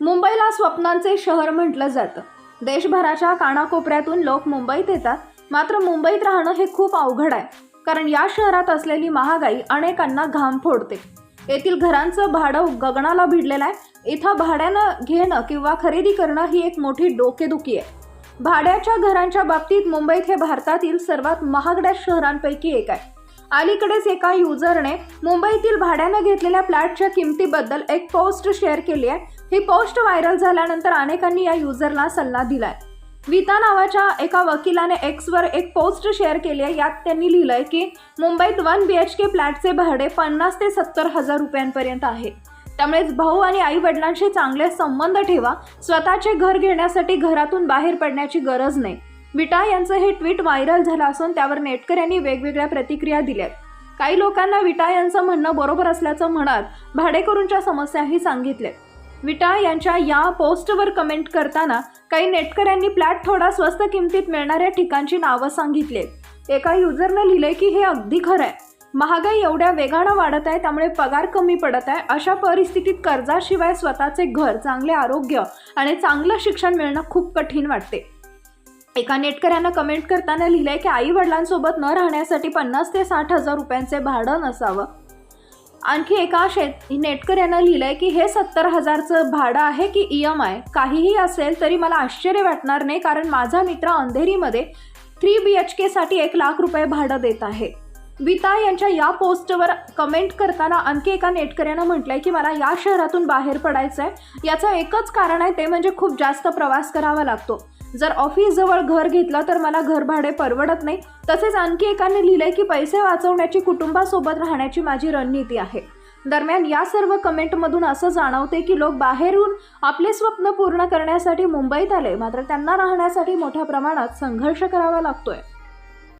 मुंबईला स्वप्नांचे शहर म्हटलं जातं. देशभराच्या कानाकोपऱ्यातून लोक मुंबईत येतात. मात्र मुंबईत राहणं हे खूप अवघड आहे. कारण या शहरात असलेली महागाई अनेकांना घाम फोडते. येथील घरांचं भाडं गगनाला भिडलेलं आहे. इथं भाड्यानं घेणं किंवा खरेदी करणं ही एक मोठी डोकेदुखी आहे. भाड्याच्या घरांच्या बाबतीत मुंबईत हे भारतातील सर्वात महागड्या शहरांपैकी एक आहे. अलीकडेच एका युजरने मुंबईतील भाड्यानं घेतलेल्या फ्लॅटच्या किमतीबद्दल एक पोस्ट शेअर केली आहे. ही पोस्ट व्हायरल झाल्यानंतर अनेकांनी या युजरला सल्ला दिलाय. विता नावाच्या एका वकिलाने एक्सवर एक पोस्ट शेअर केली आहे. यात त्यांनी लिहिलंय की मुंबईत वन बी एच के फ्लॅटचे भाडे पन्नास ते सत्तर हजार रुपयांपर्यंत आहे. त्यामुळेच भाऊ आणि आई वडिलांशी चांगले संबंध ठेवा. स्वतःचे घर घेण्यासाठी घरातून बाहेर पडण्याची गरज नाही. विटा यांचं हे ट्विट व्हायरल झालं असून त्यावर नेटकऱ्यांनी वेगवेगळ्या प्रतिक्रिया दिल्यात. काही लोकांना विटा यांचं म्हणणं बरोबर असल्याचं म्हणत भाडेकरूंच्या समस्याही सांगितल्या विटा यांच्या या पोस्टवर कमेंट करताना काही नेटकऱ्यांनी फ्लॅट थोडा स्वस्त किमतीत मिळणाऱ्या ठिकाणची नावं सांगितलीत. एका युजरनं लिहिलंय की हे अगदी खरं आहे महागाई एवढ्या वेगानं वाढत आहे त्यामुळे पगार कमी पडत आहे. अशा परिस्थितीत कर्जाशिवाय स्वतःचे घर चांगले आरोग्य आणि चांगलं शिक्षण मिळणं खूप कठीण वाटते. एका नेटकऱ्यानं कमेंट करताना लिहिलंय की आई वडिलांसोबत न राहण्यासाठी पन्नास ते साठ हजार रुपयांचे भाडं नसावं. आणखी एका शेत नेटकऱ्यानं लिहिलंय की हे सत्तर हजारचं भाडं आहे की ई एम आय काहीही असेल तरी मला आश्चर्य वाटणार नाही कारण माझा मित्र अंधेरीमध्ये थ्री बी एच केसाठी एक लाख रुपये भाडं देत आहे. विता यांच्या या पोस्टवर कमेंट करताना आणखी एका नेटकऱ्यानं म्हटलंय की मला या शहरातून बाहेर पडायचं आहे याचं एकच कारण आहे ते म्हणजे खूप जास्त प्रवास करावा लागतो. जर ऑफिस जवळ घर घेतलं तर मला घर भाडे परवडत नाही. तसेच आणखी एकाने लिहिलंय की पैसे वाचवण्याची कुटुंबासोबत राहण्याची माझी रणनीती आहे. दरम्यान या सर्व कमेंटमधून असं जाणवते की लोक बाहेरून आपले स्वप्न पूर्ण करण्यासाठी मुंबईत आले. मात्र त्यांना राहण्यासाठी मोठ्या प्रमाणात संघर्ष करावा लागतोय.